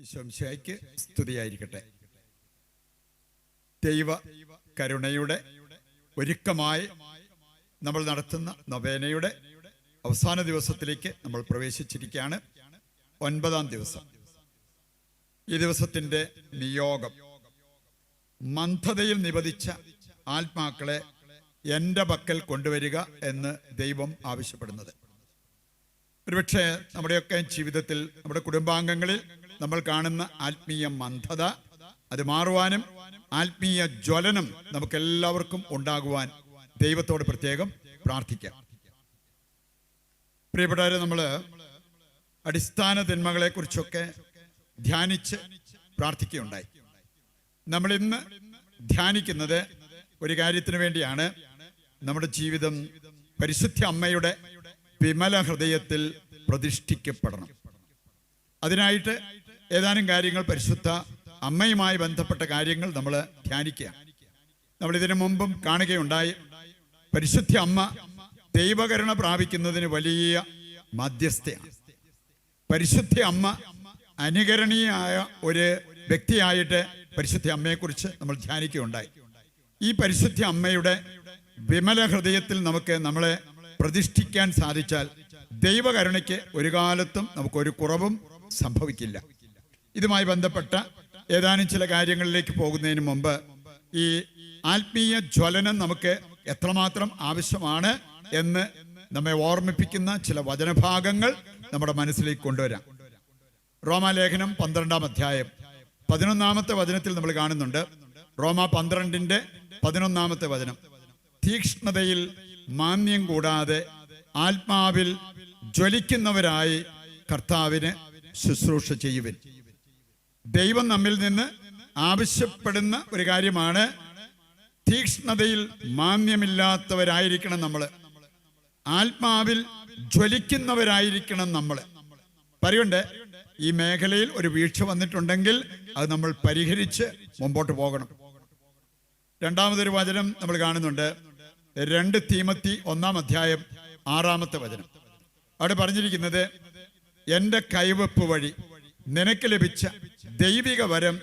ഈശോംശയ്ക്ക് സ്തുതിയായിരിക്കട്ടെ. ദൈവ കരുണയുടെ ഒരുക്കമായി നമ്മൾ നടത്തുന്ന നവേനയുടെ അവസാന ദിവസത്തിലേക്ക് നമ്മൾ പ്രവേശിച്ചിരിക്കുകയാണ്. ഒൻപതാം ദിവസം. ഈ ദിവസത്തിന്റെ നിയോഗം. മന്ധതയിൽ നിബദിച്ച ആത്മാക്കളെ എന്റെ പക്കൽ കൊണ്ടുവരിക എന്ന് ദൈവം ആവശ്യപ്പെടുന്നത്. ഒരുപക്ഷെ നമ്മുടെയൊക്കെ ജീവിതത്തിൽ നമ്മുടെ കുടുംബാംഗങ്ങളിൽ നമ്മൾ കാണുന്ന ആത്മീയ മന്ധത അത് മാറുവാനും ആത്മീയ ജ്വലനം നമുക്കെല്ലാവർക്കും ഉണ്ടാകുവാൻ ദൈവത്തോട് പ്രത്യേകം പ്രാർത്ഥിക്കാം. പ്രിയപ്പെട്ടവരെ നമ്മൾ അടിസ്ഥാന തിന്മകളെ കുറിച്ചൊക്കെ ധ്യാനിച്ച് പ്രാർത്ഥിക്കുകയുണ്ടായി. നമ്മൾ ഇന്ന് ധ്യാനിക്കുന്നത് ഒരു കാര്യത്തിന് വേണ്ടിയാണ്. നമ്മുടെ ജീവിതം പരിശുദ്ധ അമ്മയുടെ വിമല ഹൃദയത്തിൽ പ്രതിഷ്ഠിക്കപ്പെടണം. അതിനായിട്ട് ഏതാനും കാര്യങ്ങൾ പരിശുദ്ധ അമ്മയുമായി ബന്ധപ്പെട്ട കാര്യങ്ങൾ നമ്മൾ ധ്യാനിക്കുക. നമ്മൾ ഇതിനു മുമ്പും കാണുകയുണ്ടായി. പരിശുദ്ധ അമ്മ ദൈവകരുണ പ്രാപിക്കുന്നതിന് വലിയ മധ്യസ്ഥയാണ്. പരിശുദ്ധ അമ്മ അനുകരണീയായ ഒരു വ്യക്തിയായിട്ട് പരിശുദ്ധ അമ്മയെക്കുറിച്ച് നമ്മൾ ധ്യാനിക്കുകയുണ്ടായി. ഈ പരിശുദ്ധ അമ്മയുടെ വിമല ഹൃദയത്തിൽ നമുക്ക് നമ്മളെ പ്രതിഷ്ഠിക്കാൻ സാധിച്ചാൽ ദൈവകരുണയ്ക്ക് ഒരു കാലത്തും നമുക്കൊരു കുറവും സംഭവിക്കില്ല. ഇതുമായി ബന്ധപ്പെട്ട ഏതാനും ചില കാര്യങ്ങളിലേക്ക് പോകുന്നതിന് മുമ്പ് ഈ ആത്മീയ ജ്വലനം നമുക്ക് എത്രമാത്രം ആവശ്യമാണ് എന്ന് നമ്മെ ഓർമ്മിപ്പിക്കുന്ന ചില വചനഭാഗങ്ങൾ നമ്മുടെ മനസ്സിലേക്ക് കൊണ്ടുവരാം. റോമാലേഖനം പന്ത്രണ്ടാം അധ്യായം പതിനൊന്നാമത്തെ വചനത്തിൽ നമ്മൾ കാണുന്നുണ്ട്. റോമ പന്ത്രണ്ടിന്റെ പതിനൊന്നാമത്തെ വചനം. തീക്ഷ്ണതയിൽ മാന്യം കൂടാതെ ആത്മാവിൽ ജ്വലിക്കുന്നവരായി കർത്താവിന് ശുശ്രൂഷ ചെയ്യുവിൻ. ദൈവം നമ്മിൽ നിന്ന് ആവശ്യപ്പെടുന്ന ഒരു കാര്യമാണ് തീക്ഷ്ണതയിൽ മാന്യമില്ലാത്തവരായിരിക്കണം നമ്മൾ ആത്മാവിൽ ജ്വലിക്കുന്നവരായിരിക്കണം നമ്മൾ പറയുണ്ട് ഈ മേഖലയിൽ ഒരു വീഴ്ച വന്നിട്ടുണ്ടെങ്കിൽ അത് നമ്മൾ പരിഹരിച്ച് മുമ്പോട്ട് പോകണം. രണ്ടാമതൊരു വചനം നമ്മൾ കാണുന്നുണ്ട്. രണ്ട് തീമത്തി ഒന്നാം അധ്യായം ആറാമത്തെ വചനം. അവിടെ പറഞ്ഞിരിക്കുന്നത് എന്റെ കൈവപ്പ് വഴി നിനക്ക് ലഭിച്ച ദൈവിക വരം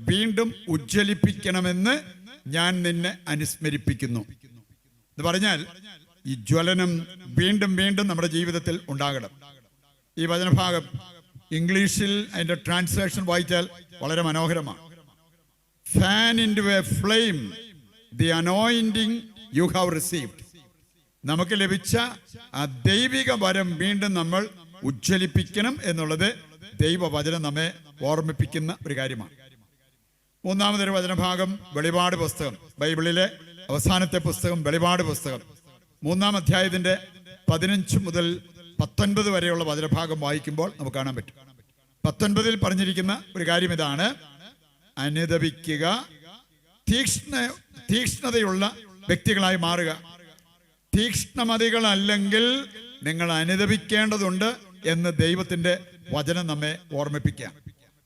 വീണ്ടും ഉജ്ജ്വലിപ്പിക്കണമെന്ന് ഞാൻ നിന്നെ അനുസ്മരിപ്പിക്കുന്നു. എന്ന് പറഞ്ഞാൽ ഈ ജ്വലനം വീണ്ടും വീണ്ടും നമ്മുടെ ജീവിതത്തിൽ ഉണ്ടാകണം. ഈ വചനഭാഗം ഇംഗ്ലീഷിൽ അതിന്റെ ട്രാൻസ്ലേഷൻ വായിച്ചാൽ വളരെ മനോഹരമാണ്. Fan into a flame the anointing you have received നമുക്ക് ലഭിച്ച ആ ദൈവിക വരം വീണ്ടും നമ്മൾ ഉജ്ജ്വലിപ്പിക്കണം എന്നുള്ളത് ദൈവവചനം നമ്മെ ഓർമ്മിപ്പിക്കുന്ന ഒരു കാര്യമാണ്. മൂന്നാമതൊരു വചനഭാഗം വെളിപാട് പുസ്തകം. ബൈബിളിലെ അവസാനത്തെ പുസ്തകം വെളിപാട് പുസ്തകം. മൂന്നാം അധ്യായത്തിന്റെ പതിനഞ്ച് മുതൽ പത്തൊൻപത് വരെയുള്ള വചനഭാഗം വായിക്കുമ്പോൾ നമുക്ക് കാണാൻ പറ്റും. പത്തൊൻപതിൽ പറഞ്ഞിരിക്കുന്ന ഒരു കാര്യം ഇതാണ്. അനുദപിക്കുക തീക്ഷ്ണ തീക്ഷ്ണതയുള്ള വ്യക്തികളായി മാറുക. തീക്ഷ്ണമതികളല്ലെങ്കിൽ നിങ്ങൾ അനുദപിക്കേണ്ടതുണ്ട് എന്ന് ദൈവത്തിന്റെ വചനം നമ്മെ ഓർമ്മിപ്പിക്കാം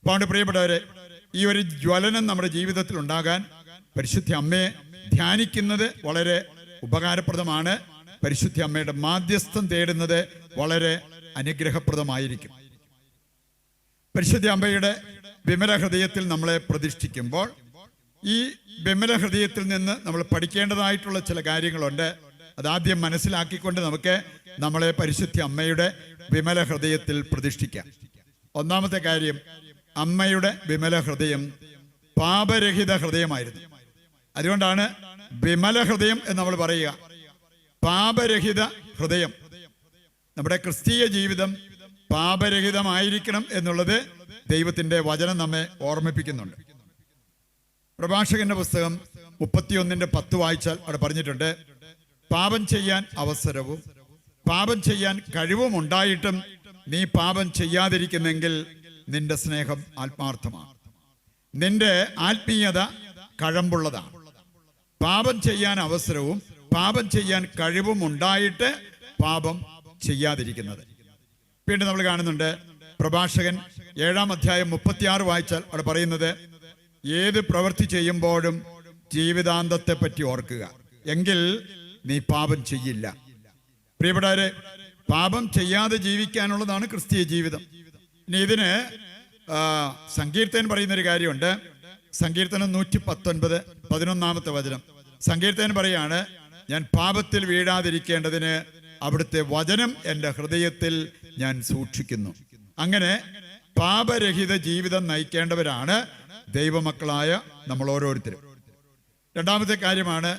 അപ്പോൾ പ്രിയപ്പെട്ടവരെ ഈ ഒരു ജ്വലനം നമ്മുടെ ജീവിതത്തിൽ ഉണ്ടാകാൻ പരിശുദ്ധി അമ്മയെ ധ്യാനിക്കുന്നത് വളരെ ഉപകാരപ്രദമാണ്. പരിശുദ്ധി അമ്മയുടെ മാധ്യസ്ഥം തേടുന്നത് വളരെ അനുഗ്രഹപ്രദമായിരിക്കും. പരിശുദ്ധി അമ്മയുടെ വിമല ഹൃദയത്തിൽ നമ്മളെ പ്രതിഷ്ഠിക്കുമ്പോൾ ഈ വിമല ഹൃദയത്തിൽ നിന്ന് നമ്മൾ പഠിക്കേണ്ടതായിട്ടുള്ള ചില കാര്യങ്ങളുണ്ട്. അതാദ്യം മനസ്സിലാക്കിക്കൊണ്ട് നമുക്ക് നമ്മളെ പരിശുദ്ധ അമ്മയുടെ വിമല ഹൃദയത്തിൽ പ്രതിഷ്ഠിക്കാം. ഒന്നാമത്തെ കാര്യം അമ്മയുടെ വിമല ഹൃദയം പാപരഹിത ഹൃദയമായിരുന്നു. അതുകൊണ്ടാണ് വിമല ഹൃദയം എന്ന് നമ്മൾ പറയുക. പാപരഹിത ഹൃദയം. നമ്മുടെ ക്രിസ്തീയ ജീവിതം പാപരഹിതമായിരിക്കണം എന്നുള്ളത് ദൈവത്തിന്റെ വചനം നമ്മെ ഓർമ്മിപ്പിക്കുന്നുണ്ട്. പ്രഭാഷകന്റെ പുസ്തകം മുപ്പത്തിയൊന്നിന്റെ പത്ത് വായിച്ചാൽ അവിടെ പറഞ്ഞിട്ടുണ്ട് പാപം ചെയ്യാൻ അവസരവും പാപം ചെയ്യാൻ കഴിവും ഉണ്ടായിട്ടും നീ പാപം ചെയ്യാതിരിക്കുന്നെങ്കിൽ നിന്റെ സ്നേഹം ആത്മാർത്ഥമാണ്. നിന്റെ ആത്മീയത കഴമ്പുള്ളതാണ്. പാപം ചെയ്യാൻ അവസരവും പാപം ചെയ്യാൻ കഴിവും ഉണ്ടായിട്ട് പാപം ചെയ്യാതിരിക്കുന്നത്. വീണ്ടും നമ്മൾ കാണുന്നുണ്ട് പ്രഭാഷകൻ ഏഴാം അധ്യായം മുപ്പത്തിയാറ് വായിച്ചാൽ അവിടെ പറയുന്നത് ഏത് പ്രവൃത്തി ചെയ്യുമ്പോഴും ജീവിതാന്തത്തെ പറ്റി ഓർക്കുക. എങ്കിൽ നീ പാപം ചെയ്യില്ല. പ്രിയപ്പെട്ടവരെ പാപം ചെയ്യാതെ ജീവിക്കാനുള്ളതാണ് ക്രിസ്തീയ ജീവിതം. ഇനി ഇതിന് സങ്കീർത്തൻ പറയുന്ന ഒരു കാര്യമുണ്ട്. സങ്കീർത്തനം നൂറ്റി പത്തൊൻപത് പതിനൊന്നാമത്തെ വചനം. സങ്കീർത്തൻ പറയാണ് ഞാൻ പാപത്തിൽ വീഴാതിരിക്കേണ്ടതിന് അവിടുത്തെ വചനം എന്റെ ഹൃദയത്തിൽ ഞാൻ സൂക്ഷിക്കുന്നു. അങ്ങനെ പാപരഹിത ജീവിതം നയിക്കേണ്ടവരാണ് ദൈവമക്കളായ നമ്മൾ ഓരോരുത്തരും. രണ്ടാമത്തെ കാര്യമാണ്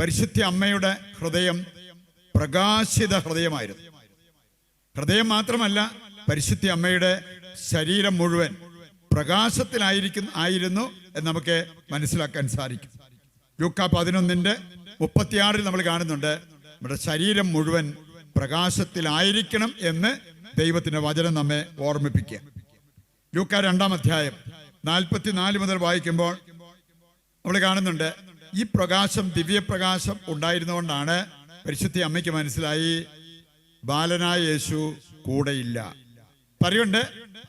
പരിശുദ്ധ അമ്മയുടെ ഹൃദയം പ്രകാശിത ഹൃദയമായിരുന്നു. ഹൃദയം മാത്രമല്ല പരിശുദ്ധ അമ്മയുടെ ശരീരം മുഴുവൻ പ്രകാശത്തിലായിരിക്കും ആയിരുന്നു എന്ന് നമുക്ക് മനസ്സിലാക്കാൻ സാധിക്കും. ലൂക്ക പതിനൊന്നിന്റെ മുപ്പത്തിയാറിൽ നമ്മൾ കാണുന്നുണ്ട് നമ്മുടെ ശരീരം മുഴുവൻ പ്രകാശത്തിലായിരിക്കണം എന്ന് ദൈവത്തിന്റെ വചനം നമ്മെ ഓർമ്മിപ്പിക്കുക. ലൂക്ക രണ്ടാം അധ്യായം നാൽപ്പത്തിനാല് മുതൽ വായിക്കുമ്പോൾ നമ്മൾ കാണുന്നുണ്ട് ഈ പ്രകാശം ദിവ്യപ്രകാശം ഉണ്ടായിരുന്നുകൊണ്ടാണ് പരിശുദ്ധി അമ്മയ്ക്ക് മനസ്സിലായി ബാലനായ യേശു കൂടെയില്ല. പറയുണ്ട്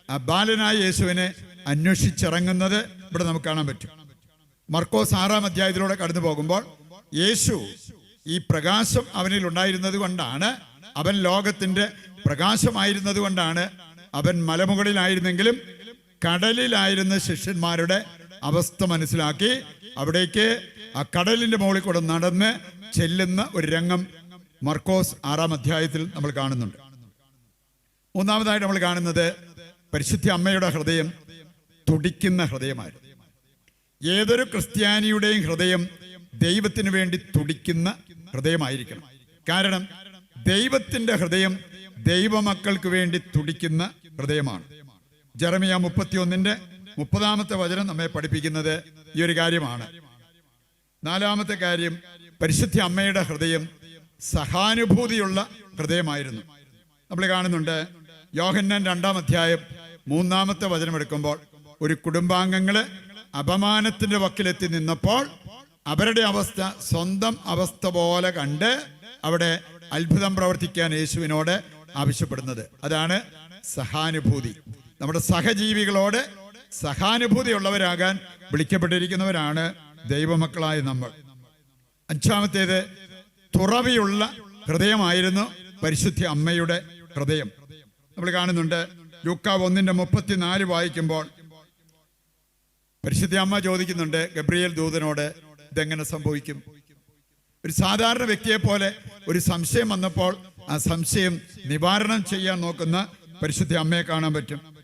ആ ബാലനായ യേശുവിനെ അന്വേഷിച്ചിറങ്ങുന്നത് ഇവിടെ നമുക്ക് കാണാൻ പറ്റും. മർക്കോസ് ആറാം അധ്യായത്തിലൂടെ കടന്നു പോകുമ്പോൾ യേശു ഈ പ്രകാശം അവനിൽ ഉണ്ടായിരുന്നത് കൊണ്ടാണ് അവൻ ലോകത്തിന്റെ പ്രകാശമായിരുന്നത് കൊണ്ടാണ് അവൻ മലമുകളിലായിരുന്നെങ്കിലും കടലിലായിരുന്ന ശിഷ്യന്മാരുടെ അവസ്ഥ മനസ്സിലാക്കി അവിടേക്ക് ആ കടലിന്റെ മുകളിൽ കൂടെ നടന്ന് ചെല്ലുന്ന ഒരു രംഗം മർക്കോസ് ആറാം അധ്യായത്തിൽ നമ്മൾ കാണുന്നുണ്ട്. മൂന്നാമതായിട്ട് നമ്മൾ കാണുന്നത് പരിശുദ്ധ അമ്മയുടെ ഹൃദയം തുടിക്കുന്ന ഹൃദയമായിരുന്നു. ഏതൊരു ക്രിസ്ത്യാനിയുടെയും ഹൃദയം ദൈവത്തിന് വേണ്ടി തുടിക്കുന്ന ഹൃദയമായിരിക്കണം. കാരണം ദൈവത്തിന്റെ ഹൃദയം ദൈവമക്കൾക്ക് വേണ്ടി തുടിക്കുന്ന ഹൃദയമാണ്. ജെറമിയ മുപ്പത്തിയൊന്നിന്റെ മുപ്പതാമത്തെ വചനം നമ്മെ പഠിപ്പിക്കുന്നത് ഈ ഒരു കാര്യമാണ്. നാലാമത്തെ കാര്യം പരിശുദ്ധ അമ്മയുടെ ഹൃദയം സഹാനുഭൂതിയുള്ള ഹൃദയമായിരുന്നു. നമ്മൾ കാണുന്നുണ്ട് യോഹന്നൻ രണ്ടാം അധ്യായം മൂന്നാമത്തെ വചനം എടുക്കുമ്പോൾ ഒരു കുടുംബാംഗങ്ങൾ അപമാനത്തിന്റെ വക്കിലെത്തി നിന്നപ്പോൾ അവരുടെ അവസ്ഥ സ്വന്തം അവസ്ഥ പോലെ കണ്ട് അവിടെ അത്ഭുതം പ്രവർത്തിക്കാൻ യേശുവിനോട് ആവശ്യപ്പെടുന്നത്. അതാണ് സഹാനുഭൂതി. നമ്മുടെ സഹജീവികളോട് സഹാനുഭൂതിയുള്ളവരാകാൻ വിളിക്കപ്പെട്ടിരിക്കുന്നവരാണ് ദൈവമക്കളായ നമ്മൾ. അഞ്ചാമത്തേത് തുറവിയുള്ള ഹൃദയമായിരുന്നു പരിശുദ്ധ അമ്മയുടെ ഹൃദയം. നമ്മൾ കാണുന്നുണ്ട് ലൂക്ക ഒന്നിന്റെ മുപ്പത്തിനാല് വായിക്കുമ്പോൾ പരിശുദ്ധ അമ്മ ചോദിക്കുന്നുണ്ട് ഗബ്രിയേൽ ദൂതനോട് ഇതെങ്ങനെ സംഭവിക്കും? ഒരു സാധാരണ വ്യക്തിയെ പോലെ ഒരു സംശയം വന്നപ്പോൾ ആ സംശയം നിവാരണം ചെയ്യാൻ നോക്കുന്ന പരിശുദ്ധ അമ്മയെ കാണാൻ പറ്റും.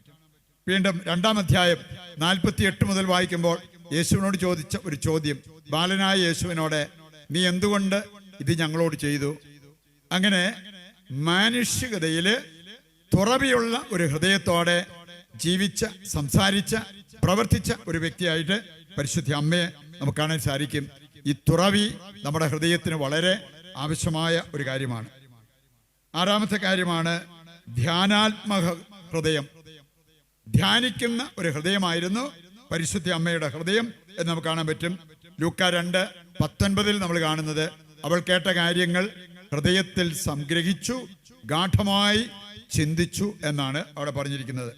വീണ്ടും രണ്ടാം അധ്യായം നാൽപ്പത്തി എട്ട് മുതൽ വായിക്കുമ്പോൾ യേശുവിനോട് ചോദിച്ച ഒരു ചോദ്യം. ബാലനായ യേശുവിനോട് നീ എന്തുകൊണ്ട് ഇത് ഞങ്ങളോട് ചെയ്തു? അങ്ങനെ മാനുഷികതയിൽ തുറവിയുള്ള ഒരു ഹൃദയത്തോടെ ജീവിച്ച സംസാരിച്ച പ്രവർത്തിച്ച ഒരു വ്യക്തിയായിട്ട് പരിശുദ്ധ അമ്മയെ നമുക്ക് കാണാൻ സാധിക്കും. ഈ തുറവി നമ്മുടെ ഹൃദയത്തിന് വളരെ ആവശ്യമായ ഒരു കാര്യമാണ്. ആറാമത്തെ കാര്യമാണ് ധ്യാനാത്മക ഹൃദയം. ധ്യാനിക്കുന്ന ഒരു ഹൃദയമായിരുന്നു പരിശുദ്ധ അമ്മയുടെ ഹൃദയം എന്ന് നമുക്ക് കാണാൻ പറ്റും. ലൂക്ക രണ്ട് പത്തൊൻപതിൽ നമ്മൾ കാണുന്നത് അവൾ കേട്ട കാര്യങ്ങൾ ഹൃദയത്തിൽ സംഗ്രഹിച്ചു ഗാഠമായി ചിന്തിച്ചു എന്നാണ് അവിടെ പറഞ്ഞിരിക്കുന്നത്.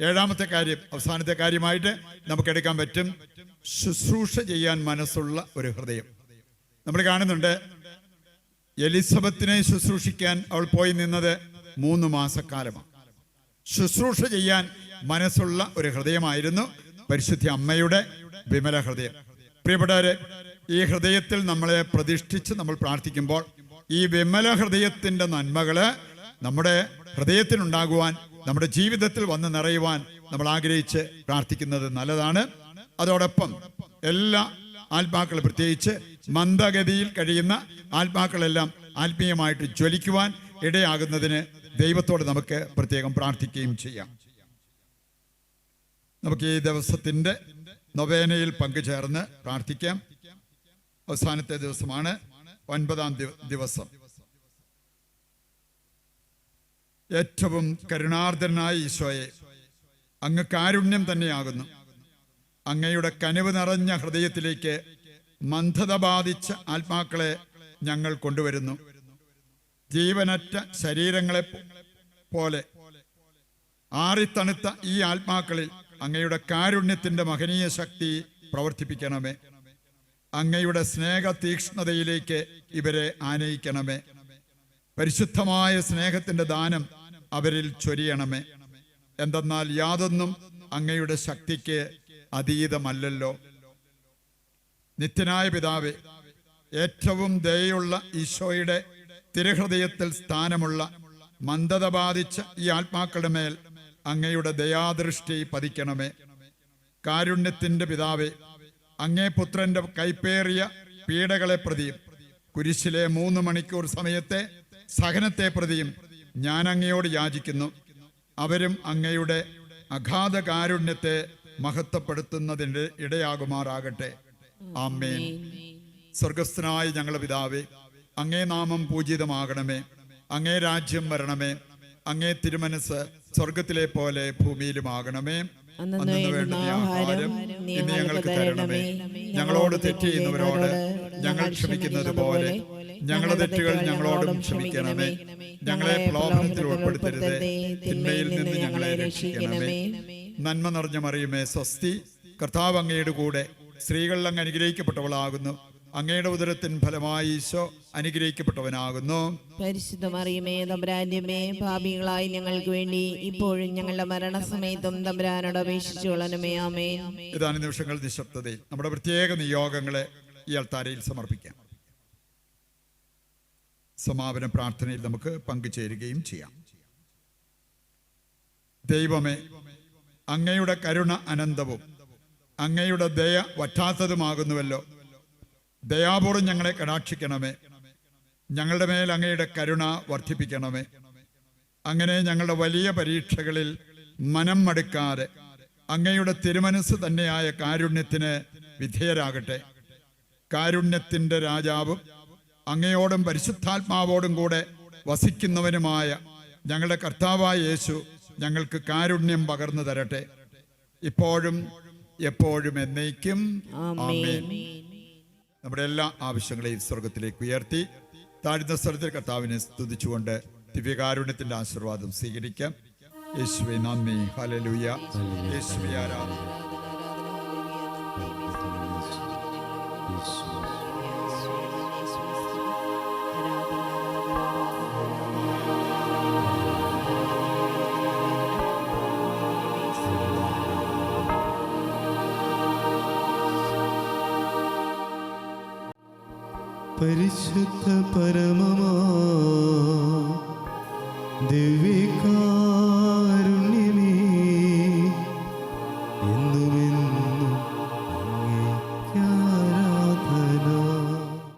ഏഴാമത്തെ കാര്യം അവസാനത്തെ കാര്യമായിട്ട് നമുക്ക് എടുക്കാൻ പറ്റും. ശുശ്രൂഷ ചെയ്യാൻ മനസ്സുള്ള ഒരു ഹൃദയം. നമ്മൾ കാണുന്നുണ്ട് എലിസബത്തിനെ ശുശ്രൂഷിക്കാൻ അവൾ പോയി നിന്നത് മൂന്ന് മാസക്കാലമാണ്. ശുശ്രൂഷ ചെയ്യാൻ മനസ്സുള്ള ഒരു ഹൃദയമായിരുന്നു പരിശുദ്ധി അമ്മയുടെ വിമല ഹൃദയം. പ്രിയപ്പെട്ടവരെ ഈ ഹൃദയത്തിൽ നമ്മളെ പ്രതിഷ്ഠിച്ച് നമ്മൾ പ്രാർത്ഥിക്കുമ്പോൾ ഈ വിമല ഹൃദയത്തിന്റെ നന്മകൾ നമ്മുടെ ഹൃദയത്തിനുണ്ടാകുവാൻ നമ്മുടെ ജീവിതത്തിൽ വന്ന് നിറയുവാൻ നമ്മൾ ആഗ്രഹിച്ച് പ്രാർത്ഥിക്കുന്നത് നല്ലതാണ്. അതോടൊപ്പം എല്ലാ ആത്മാക്കളും പ്രത്യേകിച്ച് മന്ദഗതിയിൽ കഴിയുന്ന ആത്മാക്കളെല്ലാം ആത്മീയമായിട്ട് ജ്വലിക്കുവാൻ ഇടയാകുന്നതിന് ദൈവത്തോട് നമുക്ക് പ്രത്യേകം പ്രാർത്ഥിക്കുകയും ചെയ്യാം. നമുക്ക് ഈ ദിവസത്തിന്റെ നൊവേനയിൽ പങ്കുചേർന്ന് പ്രാർത്ഥിക്കാം. അവസാനത്തെ ദിവസമാണ് ഒൻപതാം ദിവ- ദിവസം. ഏറ്റവും കരുണാർദ്രനായ ഈശോയെ അങ്ങ് കാരുണ്യം തന്നെയാകുന്നു. അങ്ങയുടെ കനിവ് നിറഞ്ഞ ഹൃദയത്തിലേക്ക് മന്ദത ബാധിച്ച ആത്മാക്കളെ ഞങ്ങൾ കൊണ്ടുവരുന്നു. ജീവനറ്റ ശരീരങ്ങളെ പോലെ ആറിത്തണുത്ത ഈ ആത്മാക്കളിൽ അങ്ങയുടെ കാരുണ്യത്തിന്റെ മഹനീയ ശക്തി പ്രവർത്തിപ്പിക്കണമേ. അങ്ങയുടെ സ്നേഹ തീക്ഷ്ണതയിലേക്ക് ഇവരെ ആനയിക്കണമേ. പരിശുദ്ധമായ സ്നേഹത്തിന്റെ ദാനം അവരിൽ ചൊരിയണമേ. എന്തെന്നാൽ യാതൊന്നും അങ്ങയുടെ ശക്തിക്ക് അതീതമല്ലല്ലോ. നിത്യനായ പിതാവേ ഏറ്റവും ദയുള്ള ഈശോയുടെ തിരുഹൃദയത്തിൽ സ്ഥാനമുള്ള മന്ദത ബാധിച്ച ഈ ആത്മാക്കളുടെ മേൽ അങ്ങയുടെ ദയാദൃഷ്ടി പതിക്കണമേ. കാരുണ്യത്തിന്റെ പിതാവേ അങ്ങേ പുത്രന്റെ കൈപ്പേറിയ പീഡകളെ പ്രതിയും കുരിശിലെ മൂന്ന് മണിക്കൂർ സമയത്തെ സഹനത്തെ പ്രതിയും ഞാൻ അങ്ങയോട് യാചിക്കുന്നു. അവരും അങ്ങയുടെ അഗാധ കാരുണ്യത്തെ മഹത്വപ്പെടുത്തുന്നതിന് ഇടയാകുമാറാകട്ടെ. ആമേൻ. സ്വർഗസ്ഥനായ ഞങ്ങളുടെ പിതാവേ അങ്ങേ നാമം പൂജിതമാകണമേ. അങ്ങേ രാജ്യം വരണമേ. അങ്ങേ തിരുമനസ് സ്വർഗത്തിലെ പോലെ ഭൂമിയിലുമാകണമേ. ആകണമേ വേണ്ടുന്ന ആഹാരം ഇന്ന് ഞങ്ങൾക്ക് തരണമേ. ഞങ്ങളോട് ഞങ്ങളോട് തെറ്റ് ചെയ്യുന്നവരോട് ഞങ്ങൾ ക്ഷമിക്കുന്നത് പോലെ ഞങ്ങളുടെ തെറ്റുകൾ ഞങ്ങളോടും ക്ഷമിക്കണമേ. ഞങ്ങളെ പ്രലോഭനത്തിൽ ഉൾപ്പെടുത്തരുത്. തിന്മയിൽ നിന്ന് ഞങ്ങളെ രക്ഷിക്കണമേ. നന്മ നിറഞ്ഞ മറിയുമേ സ്വസ്തി. കർത്താവ് അങ്ങയുടെ കൂടെ സ്ത്രീകളിൽ അങ്ങ് അനുഗ്രഹിക്കപ്പെട്ടവളാകുന്നു. അങ്ങയുടെ ഉദരത്തിൻ ഫലമായി ഈശോ അനുഗ്രഹിക്കപ്പെട്ടവനാകുന്നു. പരിശുദ്ധ മറിയമേ തമ്പുരാന്റെമേ പാപികളായി ഞങ്ങൾക്ക് വേണ്ടി ഇപ്പോഴും ഞങ്ങളുടെ മരണസമയത്തും തമ്പുരാനോട് അപേക്ഷിച്ചു കൊള്ളണമേ ആമേ ഏതാനും നിമിഷങ്ങൾ നിശബ്ദതയിൽ നമ്മുടെ പ്രത്യേക നിയോഗങ്ങളെ ഈ അൾത്താരയിൽ സമർപ്പിക്കാം. സമാപന പ്രാർത്ഥനയിൽ നമുക്ക് പങ്കുചേരുകയും ചെയ്യാം. ദൈവമേ അങ്ങയുടെ കരുണ അനന്തവും അങ്ങയുടെ ദയ വറ്റാത്തതുമാകുന്നുവല്ലോ. ദയാപൂർവം ഞങ്ങളെ കടാക്ഷിക്കണമേ. ഞങ്ങളുടെ മേൽ അങ്ങയുടെ കരുണ വർദ്ധിപ്പിക്കണമേ. അങ്ങനെ ഞങ്ങളുടെ വലിയ പരീക്ഷകളിൽ മനം മടുക്കാതെ അങ്ങയുടെ തിരുമനസ് തന്നെയായ കാരുണ്യത്തിന് വിധേയരാകട്ടെ. കാരുണ്യത്തിന്റെ രാജാവും അങ്ങയോടും പരിശുദ്ധാത്മാവോടും കൂടെ വസിക്കുന്നവനുമായ ഞങ്ങളുടെ കർത്താവായ യേശു ഞങ്ങൾക്ക് കാരുണ്യം പകർന്നു തരട്ടെ. ഇപ്പോഴും എപ്പോഴും എന്നേക്കും. ആമേൻ. നമ്മുടെ എല്ലാ ആവശ്യങ്ങളെയും സ്വർഗത്തിലേക്ക് ഉയർത്തി താഴ്ന്ന സ്ഥലത്തിൽ കർത്താവിനെ സ്തുതിച്ചുകൊണ്ട് ദിവ്യകാരുണ്യത്തിന്റെ ആശീർവാദം സ്വീകരിക്കാം. യേശുവെ നന്ദി. ഹലലുയ യേശുവെ ആരാധന. പരിശുദ്ധ പരമമാ. ദിവ്യകാ